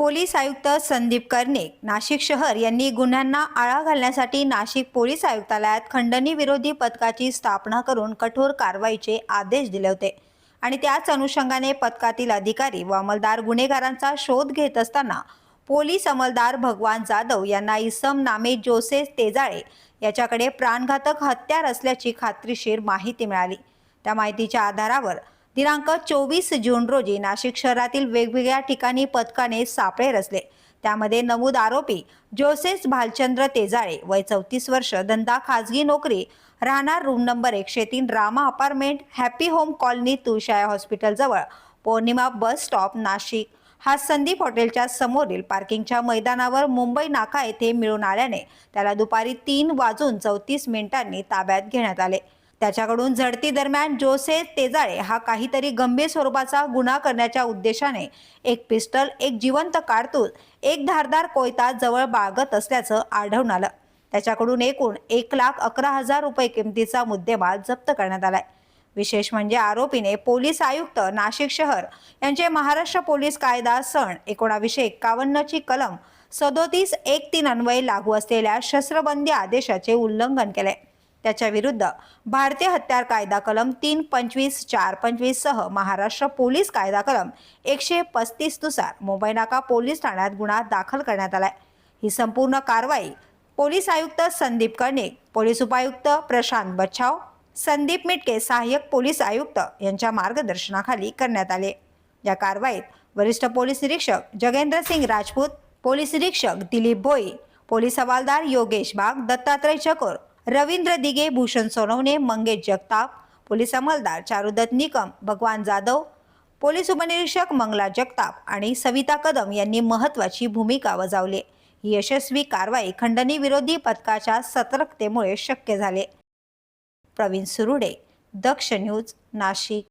Police आयुक्त संदीप कर्णिक नाशिक शहर यांनी गुन्ह्यांना आळा घालण्यासाठी नाशिक पोलीस आयुक्तालयात खंडणी विरोधी पथकाची स्थापना करून कठोर कारवाईचे आदेश दिले होते. आणि त्याच अनुषंगाने पथकातील अधिकारी व अंमलदार गुन्हेगारांचा शोध घेत असताना पोलीस अंमलदार भगवान जाधव यांना इसम नामे जोसेफ तेजाळे याच्याकडे प्राणघातक हत्यार असल्याची खात्रीशीर माहिती मिळाली. त्या माहितीच्या आधारावर दिनांक चोवीस जून रोजी नाशिक शहरातील वेगवेगळ्या ठिकाणी पथकाने सापळे रचले. त्यामध्ये नमूद आरोपी जोसेफ भालचंद्र तेजाळे वय चौतीस वर्ष धंदा खाजगी नोकरी राहणार रूम नंबर एकशे तीन Rama apartment happy home colony तुळशाया hospital जवळ. Pournima bus stop Nashik. हा संदीप हॉटेलच्या समोरील पार्किंगच्या मैदानावर मुंबई नाका येथे मिळून आल्याने त्याला दुपारी तीन वाजून चौतीस मिनिटांनी ताब्यात घेण्यात आले. त्याच्याकडून झडती दरम्यान जोसे तेजाळे हा काहीतरी गंभीर स्वरूपाचा गुन्हा करण्याच्या उद्देशाने एक पिस्टल एक जिवंत कारतूस एक धारदार कोयता जवळ बाळगत असल्याचं आढळून आलं. त्याच्याकडून एकूण एक लाख अकरा हजार रुपये किमतीचा मुद्देमाल जप्त करण्यात आलाय. विशेष म्हणजे आरोपीने पोलीस आयुक्त नाशिक शहर यांचे महाराष्ट्र पोलीस कायदा सण एकोणावीसशे एक्कावन्नची कलम सदोतीस एक तीन अन्वये लागू असलेल्या शस्त्रबंदी आदेशाचे उल्लंघन केले त्याच्या विरुद्ध भारतीय हत्यार कायदा कलम तीन पंचवीस चार पंचवीससह महाराष्ट्र पोलीस कायदा कलम एकशे पस्तीसनुसार मुंबई नाका पोलीस ठाण्यात गुन्हा दाखल करण्यात आलाय. ही संपूर्ण कारवाई पोलीस आयुक्त संदीप कर्णिक पोलीस उपायुक्त प्रशांत बच्छाव संदीप मिटके सहाय्यक पोलीस आयुक्त यांच्या मार्गदर्शनाखाली करण्यात आले. या कारवाईत वरिष्ठ पोलीस निरीक्षक जगेंद्र सिंग राजपूत पोलीस निरीक्षक दिलीप भोई पोलीस हवालदार योगेश बाग दत्तात्रय चकोर रवींद्र दिगे भूषण सोनवणे मंगेश जगताप पोलीस अंमलदार चारुदत्त निकम भगवान जाधव पोलीस उपनिरीक्षक मंगला जगताप आणि सविता कदम यांनी महत्त्वाची भूमिका बजावली. ही यशस्वी कारवाई खंडणी विरोधी पथकाच्या सतर्कतेमुळे शक्य झाले. प्रवीण सुरुडे दक्ष न्यूज नाशिक.